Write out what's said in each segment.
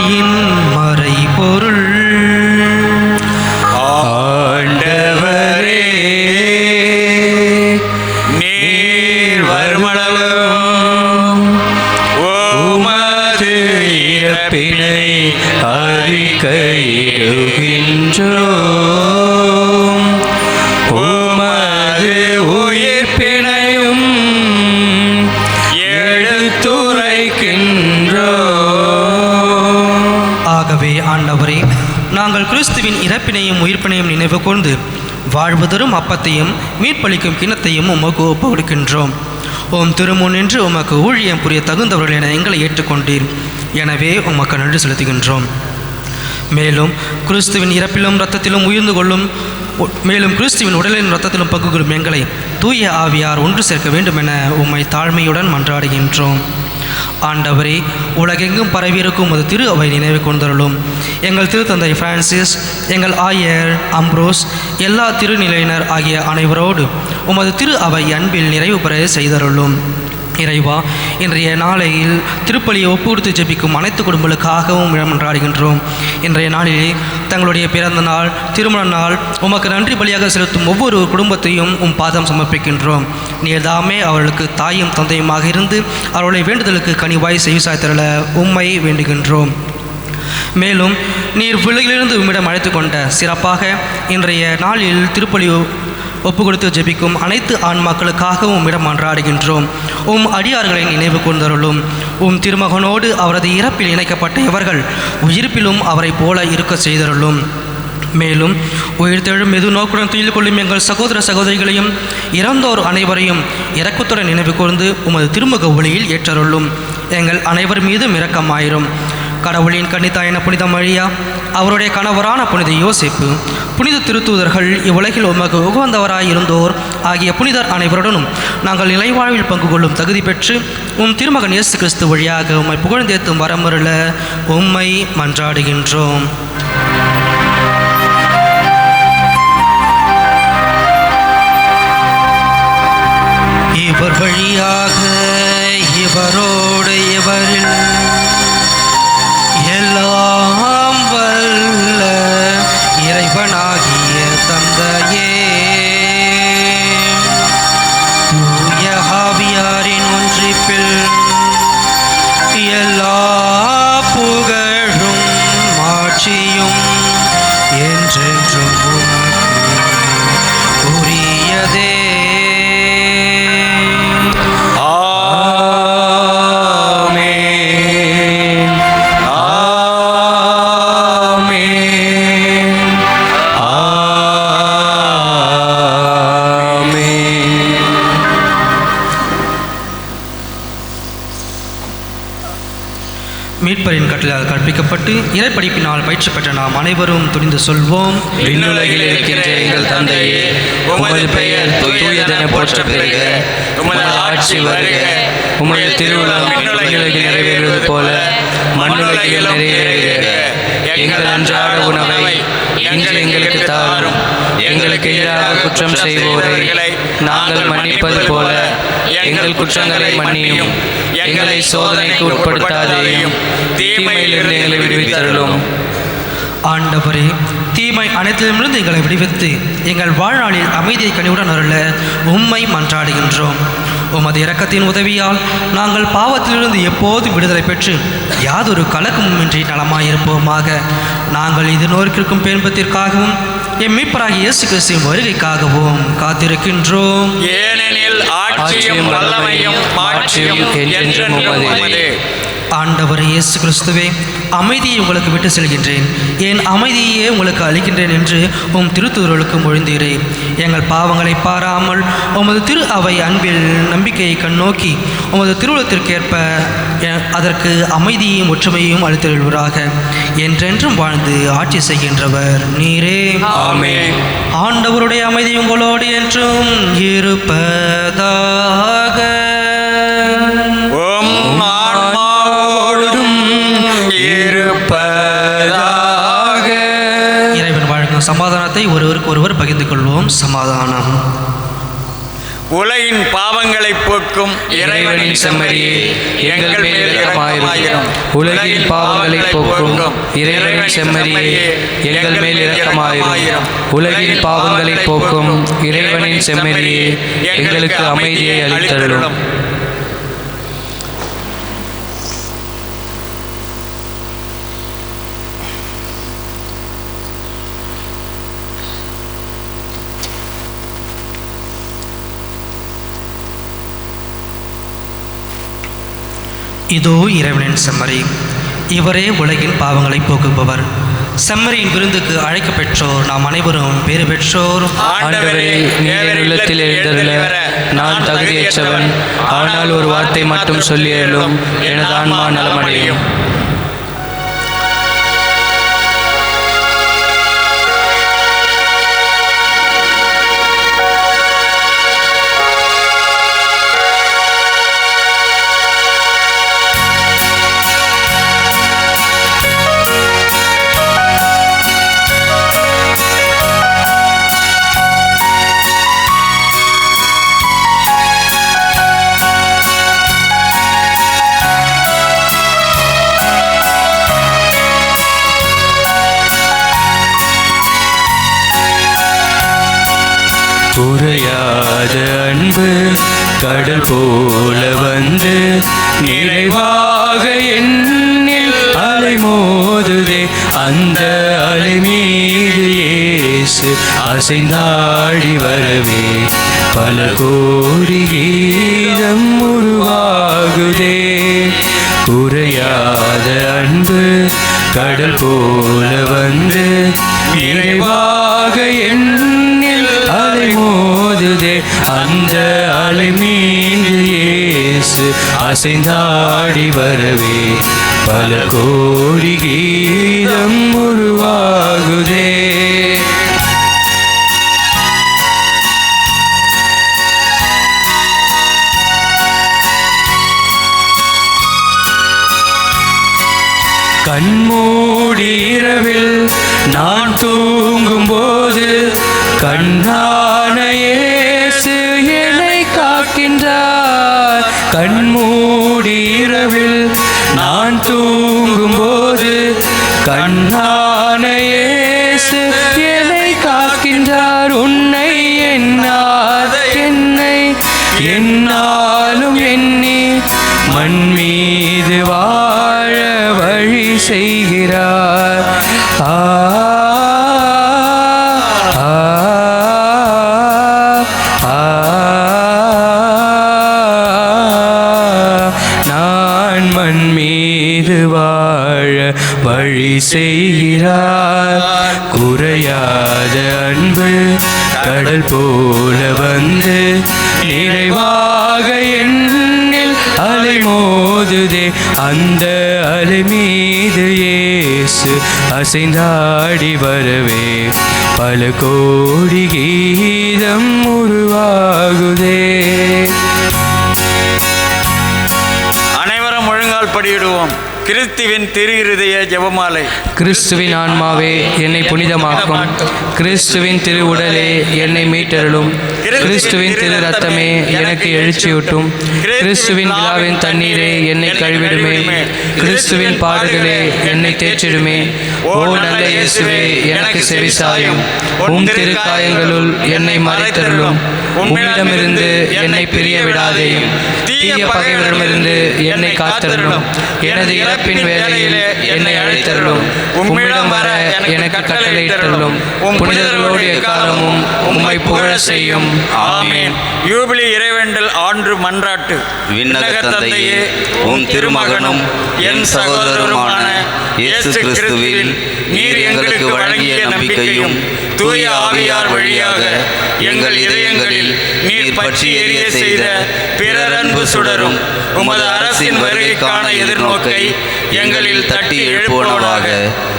நம்பிக்கையின் மறைபொருள் நாங்கள் கிறிஸ்துவின் இறப்பினையும் உயிர்ப்பினையும் நினைவு கூர்ந்து வாழ்வுதரும் அப்பத்தையும் மீட்பளிக்கும் கிணத்தையும் உமக்கு ஒப்பு கொடுக்கின்றோம் ஓம் திருமுன் நின்று உமக்கு ஊழியம் புரிய தகுந்தவர்கள் என எங்களை ஏற்றுக்கொண்டீர். எனவே உமக்கு நன்றி செலுத்துகின்றோம். மேலும் கிறிஸ்துவின் இறப்பிலும் இரத்தத்திலும் உயிர்ந்து கொள்ளும் மேலும் கிறிஸ்துவின் உடலின் இரத்தத்திலும் பங்கு கொள்ளும் எங்களை தூய ஆவியார் ஒன்று சேர்க்க வேண்டும் என உம்மை தாழ்மையுடன் மன்றாடுகின்றோம். ஆண்டவரே உலகெங்கும் பரவியிருக்கும் உமது திரு அவை நினைவு கொண்டருளும். எங்கள் திருத்தந்தை பிரான்சிஸ் எங்கள் ஆயர் அம்ப்ரோஸ் எல்லா திருநிலையினர் ஆகிய அனைவரோடு உமது திரு அவை அன்பில் நிறைவு பெற செய்தருளும். இறைவா இன்றைய நாளையில் திருப்பலியை ஒப்பு கொடுத்து ஜெபிக்கும் அனைத்து குடும்பங்களுக்காகவும் இடமன்றாடுகின்றோம் இன்றைய நாளிலே தங்களுடைய பிறந்த நாள் திருமண நாள் உமக்கு நன்றி பலியாக செலுத்தும் ஒவ்வொரு குடும்பத்தையும் உம் பாதம் சமர்ப்பிக்கின்றோம். நீர்தாமே அவர்களுக்கு தாயும் தந்தையுமாக இருந்து அவர்களுடைய வேண்டுதலுக்கு கனிவாய் செய்விசாய்த்தரல உம்மை வேண்டுகின்றோம். மேலும் நீர் பிள்ளைகளிலிருந்து உம்மிடம் அழைத்து கொண்ட சிறப்பாக இன்றைய நாளில் திருப்பலி ஒப்பு கொடுத்து ஜெபிக்கும் அனைத்து ஆன்மாக்களுக்காகவும் உம்மிடம் மன்றாடுகின்றோம். உம் அடியார்களை நினைவு கூர்ந்தருளும். உம் திருமகனோடு அவரது இறப்பில் இணைக்கப்பட்ட இவர்கள் உயிர்ப்பிலும் அவரைப் போல இருக்க செய்தருளும். மேலும் உயிர்த்தெழும் மெது நோக்குடன் துயில் கொள்ளும் எங்கள் சகோதர சகோதரிகளையும் இறந்தோர் அனைவரையும் இறக்கத்துடன் நினைவு கூர்ந்து உமது திருமுக ஒளியில் ஏற்றருளும். எங்கள் அனைவர் மீதும் இரக்கமாயிரும். கடவுளின் கன்னித்தாயன புனித மழியா அவருடைய கணவரான புனித யோசிப்பு புனித திருத்தூதர்கள் இவ்வுலகில் உமக்கு உகந்தவராய் இருந்தோர் ஆகிய புனிதர் அனைவருடனும் நாங்கள் நிலைவாழ்வில் பங்கு கொள்ளும் தகுதி பெற்று உம் திருமகன் இயேசு கிறிஸ்து வழியாக உம்மை புகழ்ந்தேத்தும் வரமருள உம்மை மன்றாடுகின்றோம். இவர் வழியாக இவரோடு இவரில் love. மீட்பரின் கட்டளால் கற்பிக்கப்பட்டு இறைப்படிப்பினால் பயிற்சி பெற்ற நாம் அனைவரும் துணிந்து சொல்வோம். விண்ணுலகில் இருக்கின்ற எங்கள் தந்தையே உமது பெயர் தூயதென போற்ற பெறுக உமது ஆட்சி வருக. உமது திருவிழா விண்ணுலகில் நிறைவேறுவது போல மண்ணுலகில் நிறைவேறுக. எங்கள் அன்றாட உணவை இன்று எங்களுக்கு தாரும். எங்களுக்கு எதிராக குற்றம் செய்வோரை நாங்கள் மன்னிப்பது போல எங்கள் குற்றங்களை மன்னியும். எங்களை சோதனைக்கு உட்படுத்தாதேயும். தீமையிலிருந்து எங்களை விடுவித்தருளும். ஆண்டவரே தீமை அனைத்திலுமிருந்து எங்களை விடுவித்து எங்கள் வாழ்நாளில் அமைதியை கனிவுடன் அருள உம்மை மன்றாடுகின்றோம். உமது இரக்கத்தின் உதவியால் நாங்கள் பாவத்திலிருந்து எப்போதும் விடுதலை பெற்று யாதொரு கலக்கமுமின்றி நலமாயிருப்போமாக. நாங்கள் இது நோக்கிருக்கும் பேன்பத்திற்காகவும் எம் மீட்பராகிய இயேசு கிறிஸ்துவின் வருகைக்காகவும் காத்திருக்கின்றோம். ஏனெனில் ஆட்சியும் வல்லமையும் மாட்சியும் என்றென்றும் உமதே ஆண்டவர் இயேசு கிறிஸ்துவே அமைதியை உங்களுக்கு விட்டு செல்கின்றேன். என் அமைதியே உங்களுக்கு அளிக்கின்றேன் என்று உம் திருத்தூதர்களுக்கு மொழிந்தீரே. எங்கள் பாவங்களை பாராமல் உமது திரு அவை அன்பில் நம்பிக்கையை கண்ணோக்கி உமது திருவுளத்திற்கேற்ப அதற்கு அமைதியையும் ஒற்றுமையையும் அளித்தருள்வராக. என்றென்றும் வாழ்ந்து ஆட்சி செய்கின்றவர் நீரே. ஆமென். ஆண்டவருடைய அமைதி உங்களோடு என்றும் இருப்பதாக. சமாதானத்தை ஒருவருக்கு ஒருவர் பகிர்ந்து கொள்வோம். சமாதானம். உலகின் பாவங்களை போக்கும் இறைவனின் செம்மறியே எங்கள் மேல் இரக்கமாயிரும். உலகின் பாவங்களை போக்கும் இறைவனின் செம்மறியே எங்கள் மேல் இரக்கமாயிரும். உலகின் பாவங்களை போக்கும் இறைவனின் செம்மறியே எங்களுக்கு அமைதியை அளித்தருளும். இதோ இறைவனின் செம்மறி. இவரே உலகின் பாவங்களை போக்குபவர். செம்மறியின் விருந்துக்கு அழைக்க பெற்றோர் நாம் அனைவரும் பேறு பெற்றோர் ஆண்டவரே நீர் உள்ளத்தில் எழுந்தருள நான் தகுதியற்றவன். ஆனால் ஒரு வார்த்தை மட்டும் சொல்லியலும் எனது ஆன்மா நலமடையும். அன்பு கடல் போல வந்து நிறைவாக எண்ணில் அலை மோதுதே அந்த அலை மீது இயேசு அசைந்தாடி வரவே. பல கோடி கீதம் உருவாகுதே. குறையாத அன்பு கடல் போல வந்து நிறைவாக எண்ணில் அலை மோதுதே அந்த அலை மீது இயேசு அசைந்தாடி வரவே. பல கோடி கீதம் உருவாகுதே. கண்மூடி இரவில் நான் தூங்கும்போது கண்ணா செய்கிறார் குறையாத அன்பு கடல் போல வந்து நிறைவாக எண்ணில் அலை மோதுதே. அந்த அலை மீது இயேசு அசைந்தாடி வரவே. பல கோடி கீதம் உருவாகுதே. அனைவரும் ஒழுங்கால் படியிடுவோம். கிறிஸ்துவின் திரு இருதய ஜெபமாலை. கிறிஸ்துவின் ஆன்மாவே என்னை புனிதமாக்கும். கிறிஸ்துவின் திரு உடலே என்னை மீட்டருளும். கிறிஸ்துவின் திரு ரத்தமே எனக்கு எழுச்சியூட்டும். கிறிஸ்துவின் விழாவின் தண்ணீரே என்னை கழுவிடுமே. கிறிஸ்துவின் பாடுகளே என்னை தேற்றிடுமே. ஓ நல்ல இயேசுவே எனக்கு செவிசாயும் உம் திருக்காயங்களுள் என்னை மறைத்தருளும். உம்மிடமிருந்து என்னை பிரிய விடாதேயும் தீய பகைவரிடமிருந்து என்னை காத்தருளும். எனது இறப்பின் வேளையில் என்னை அழைத்தருளும். உம்மிடம் வர எனக்கு கட்டளையிட்டருளும் புனிதர்களோடு எக்காலமும் உம்மை புகழ செய்யும். ஆமென். யூபிலி இறைவேண்டல் என்று மன்றாட்டு. விண்ணக தந்தையே உம் திருமகனும் என் சகோதரருமான இயேசு கிறிஸ்துவில் நீர் எங்களுக்கு வழங்கிய நம்பிக்கையும் தூய ஆவியார் வழியாக எங்கள் இதயங்களில் நீர் பற்றி எரிய செய்த பிறரன்பு சுடரும். உமது அரசின் வருகைக்கான எதிர்நோக்கை எங்களில் தட்டி எழுப்புவனவாக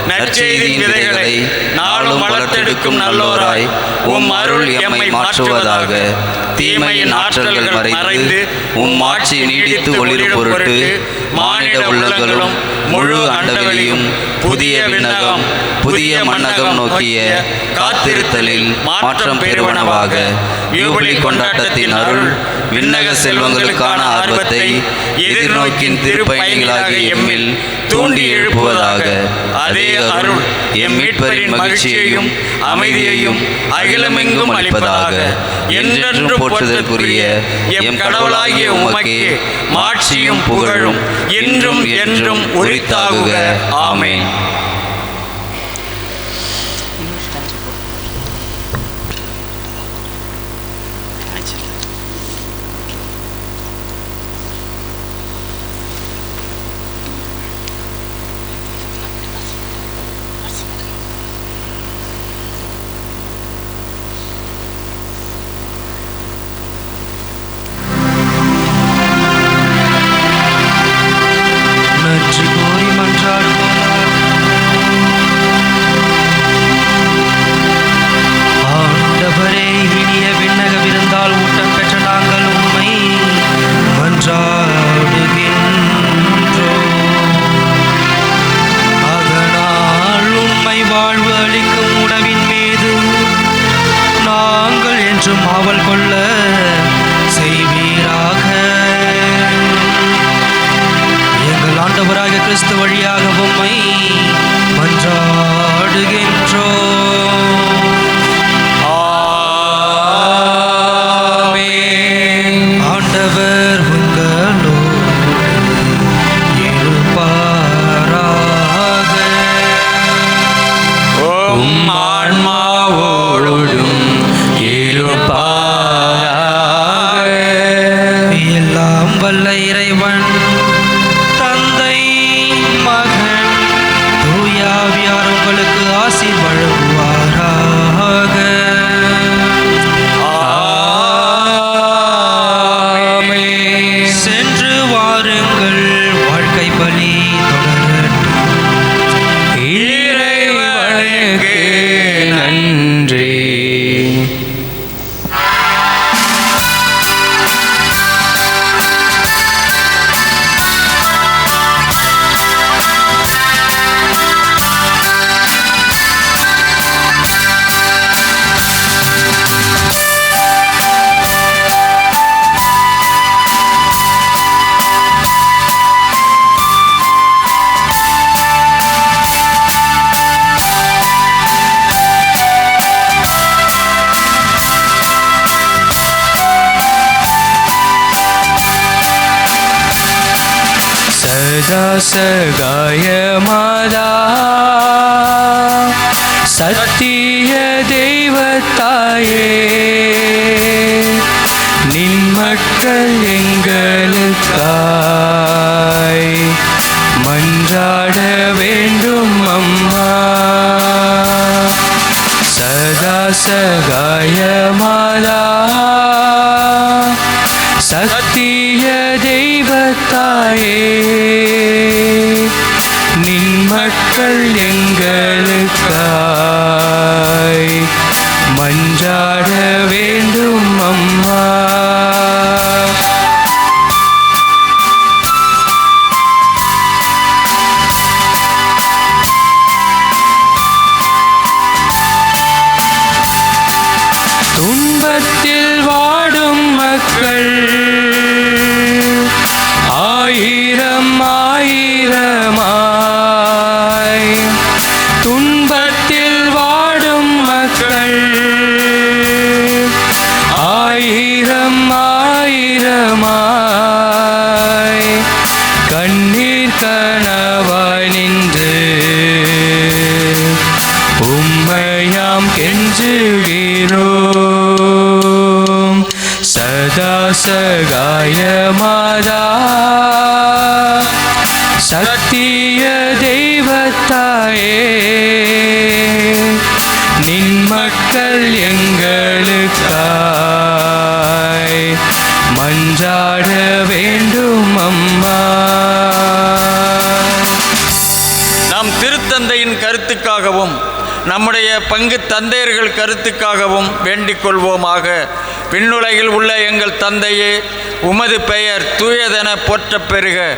நற்செய்தியின் விதைகளை நாளும் வளர்த்தெடுக்கும் நல்லோராய். உம் அருள் எம்மை மாற்றுவதாக. தீமையின் ஆற்றல்கள் மறைந்து உம் ஆட்சி நீடித்து ஒளிரும் பொருட்டு மானிட உள்ளங்களும் முழு அண்டவெளியும் புதிய விண்ணகம் புதிய மன்னகம் நோக்கிய காத்திருத்தலில் மாற்றம் பெறுவனவாக. யூபிலி கொண்டாட்டத்தின் அருள் விண்ணக செல்வங்களுக்கான ஆர்வத்தை எதிர்நோக்கின் திருப்பயணிகளாகிய எம்மில் தூண்டி எழுப்புவதாக. அதே அருள் எம் மீட்பரின் மகிழ்ச்சியையும் அமைதியையும் அகிலமெங்கும் அளிப்பதாக. என்றென்றும் போற்றுதற்குரிய எம் கடவுளாகிய உமக்கே மாட்சியும் புகழும். இன்றும் என்றும் உரித்தாகுக ஆமென். கிறிஸ்து சதா சகாய மாதா சத்திய தெய்வத்தாயே நின் மக்கள் எங்களுக்காய் மன்றாட வேண்டும் அம்மா சதா சகாய மாதா கருத்துக்காகவும் நம்முடைய பங்கு தந்தையர்கள் கருத்துக்காகவும் வேண்டிக் கொள்வோமாக. விண்ணுலகில் உள்ள எங்கள் தந்தையே உமது பெயர் தூயதென போற்றப் பெறுக.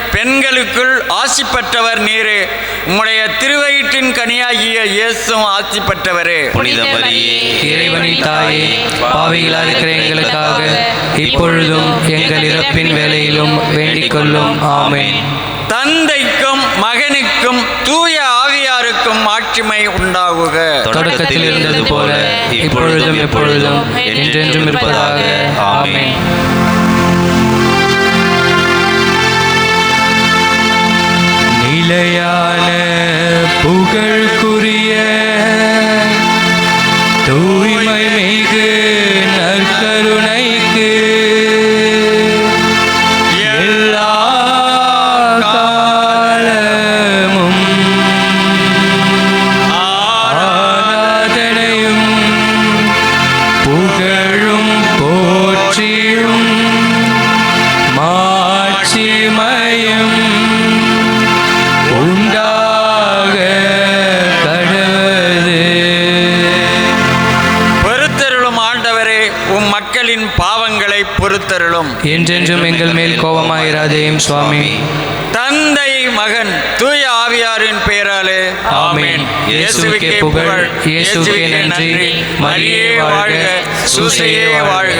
பெண்களுக்குள் ஆசி பெற்றவர் நீரே. உம்முடைய திருவயிற்றின் கனியாகிய இயேசும் ஆசி பெற்றவரே. புனித மரியே இறைவனின் தாயே பாவிகளாக இருக்கிற எங்களுக்காக இப்பொழுதும் எங்கள் இறப்பின் வேலையிலும் வேண்டிக் கொள்ளும் ஆமென். தந்தைக்கும் மகனுக்கும் தூய ஆவியாருக்கும் ஆட்சிமை உண்டாகுக. தொடக்கத்தில் இருந்தது போல இப்பொழுதும் எப்பொழுதும் என்றென்றும் இருப்பதாக. ஆமென். பொறுத்தருளும் என்றென்றும் எங்கள் மேல் கோபமாயிராதேயும் சுவாமி. தந்தை மகன் தூய ஆவியாரின் பெயராலே ஆமென். இயேசுவுக்கே புகழ், இயேசுவுக்கே நன்றி. மரியே வாழ்க. சூசையே வாழ்க.